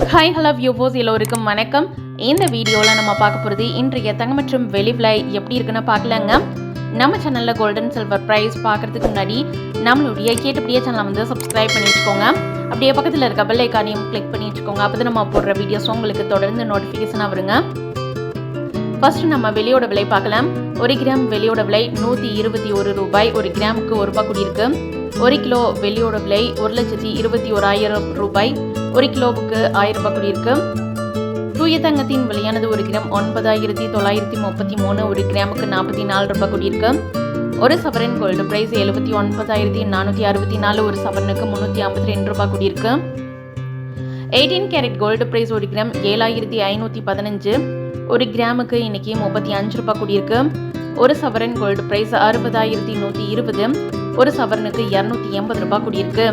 Hi hello வியூவோஸ் எல்லோருக்கும் வணக்கம். இந்த வீடியோவில் நம்ம பார்க்க போகிறது இன்றைய தங்க மற்றும் வெளி விலை எப்படி இருக்குன்னு பார்க்கலாங்க. நம்ம சேனலில் கோல்டன் சில்வர் ப்ரைஸ் பார்க்குறதுக்கு முன்னாடி நம்மளுடைய கேட்டபடியே சேனலை வந்து சப்ஸ்கிரைப் பண்ணி வச்சுக்கோங்க. அப்படியே பக்கத்தில் இருக்க பெல் ஐக்கானையும் கிளிக் பண்ணி வச்சுக்கோங்க. அப்போ நம்ம போடுற வீடியோஸ் உங்களுக்கு தொடர்ந்து நோட்டிஃபிகேஷனாக வருங்க. ஃபர்ஸ்ட் நம்ம வெளியோட விலை பார்க்கலாம். ஒரு கிராம் வெளியோட விலை நூற்றி இருபத்தி ஒரு ரூபாய். ஒரு கிராமுக்கு ஒரு ரூபாய் கூடியிருக்கு ஒரு கிலோ வெள்ளியோட விலை ஒரு லட்சத்தி இருபத்தி ஓராயிரம் ரூபாய். ஒரு கிலோவுக்கு ஆயிரம் ரூபாய் கூடியிருக்கு தூய தங்கத்தின் விலையானது ஒரு கிராம் ஒன்பதாயிரத்தி தொள்ளாயிரத்தி முப்பத்தி மூணு. ஒரு கிராமுக்கு நாற்பத்தி நாலு ரூபாய் கூடியிருக்கு ஒரு சவரன் கோல்டு பிரைஸ் எழுபத்தி ஒன்பதாயிரத்தி நானூற்றி அறுபத்தி நாலு. ஒரு சவரனுக்கு முந்நூற்றி ஐம்பத்தி ரெண்டு ரூபாய் கூடியிருக்கு எயிட்டீன் கேரட் கோல்டு பிரைஸ் ஒரு கிராம் ஏழாயிரத்தி ஐநூற்றி பதினஞ்சு. ஒரு கிராமுக்கு இன்னைக்கு முப்பத்தி அஞ்சு ரூபாய் கூடியிருக்கு ஒரு சவரன் கோல்டு பிரைஸ் அறுபதாயிரத்தி நூற்றி இருபது. ஒரு சவரனுக்கு இரநூத்தி எண்பது ரூபாய் கூடியிருக்கு.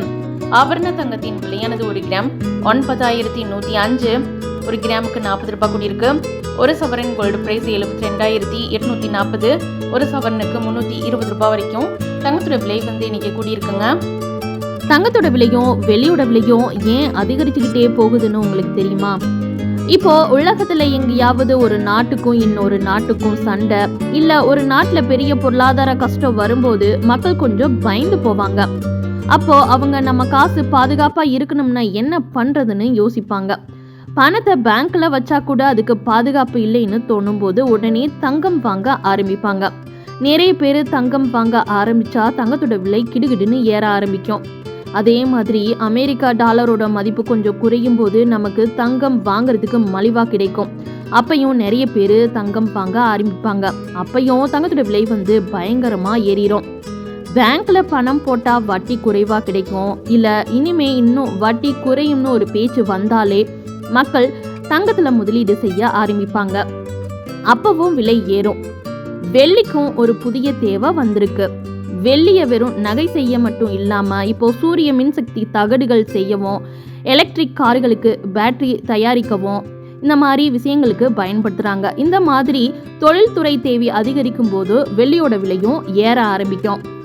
ஆபரண தங்கத்தின் விலையானது ஒரு கிராம் ஒன்பதாயிரத்தி நூற்றி அஞ்சு. ஒரு கிராமுக்கு நாற்பது ரூபாய் கூடியிருக்கு. ஒரு சவரன் கோல்டு பிரைஸ் எழுபத்தி ரெண்டாயிரத்தி எட்நூற்றி நாற்பது. ஒரு சவரனுக்கு முந்நூற்றி இருபது ரூபாய் வரைக்கும் தங்கத்தோட விலை வந்து இன்னைக்கு கூடியிருக்குங்க. தங்கத்தோட விலையும் வெளியோட விலையும் ஏன் அதிகரிச்சுக்கிட்டே போகுதுன்னு உங்களுக்கு தெரியுமா? இப்போ உலகத்துல எங்கேயாவது ஒரு நாட்டுக்கும் இன்னொரு நாட்டுக்கும் சண்டை இல்ல ஒரு நாட்டுல பெரிய பொருளாதார கஷ்டம் வரும்போது மக்கள் கொஞ்சம் பயந்து போவாங்க. அப்போ அவங்க நம்ம காசு பாதுகாப்பா இருக்கணும்னா என்ன பண்றதுன்னு யோசிப்பாங்க. பணத்தை பேங்க்ல வச்சா கூட அதுக்கு பாதுகாப்பு இல்லைன்னு தோணும் போது உடனே தங்கம் வாங்க ஆரம்பிப்பாங்க. நிறைய பேர் தங்கம் வாங்க ஆரம்பிச்சா தங்கத்தோட விலை கிடுகிடுன்னு ஏற ஆரம்பிக்கும். அதே மாதிரி அமெரிக்கா டாலரோட மதிப்பு கொஞ்சம் குறையும் போது நமக்கு தங்கம் வாங்குறதுக்கு மலிவாக கிடைக்கும். அப்பையும் நிறைய பேர் தங்கம் வாங்க ஆரம்பிப்பாங்க. அப்பையும் தங்கத்தோட விலை வந்து பயங்கரமாக ஏறிடும் பேங்க்ல பணம் போட்டா வட்டி குறைவா கிடைக்கும். இல்ல இனிமே இன்னும் வட்டி குறையும்னு ஒரு பேச்சு வந்தாலே மக்கள் தங்கத்துல முதலீடு செய்ய ஆரம்பிப்பாங்க. அப்பவும் விலை ஏறும். வெள்ளிக்கும் ஒரு புதிய தேவை வந்திருக்கு. வெள்ளியை வெறும் நகை செய்ய மட்டும் இல்லாமல் இப்போ சூரிய மின்சக்தி தகடுகள் செய்யவும் எலக்ட்ரிக் கார்களுக்கு பேட்டரி தயாரிக்கவும் இந்த மாதிரி விஷயங்களுக்கு பயன்படுத்துகிறாங்க இந்த மாதிரி தொழில்துறை தேவை அதிகரிக்கும் போது வெள்ளியோட விலையும் ஏற ஆரம்பிக்கும்.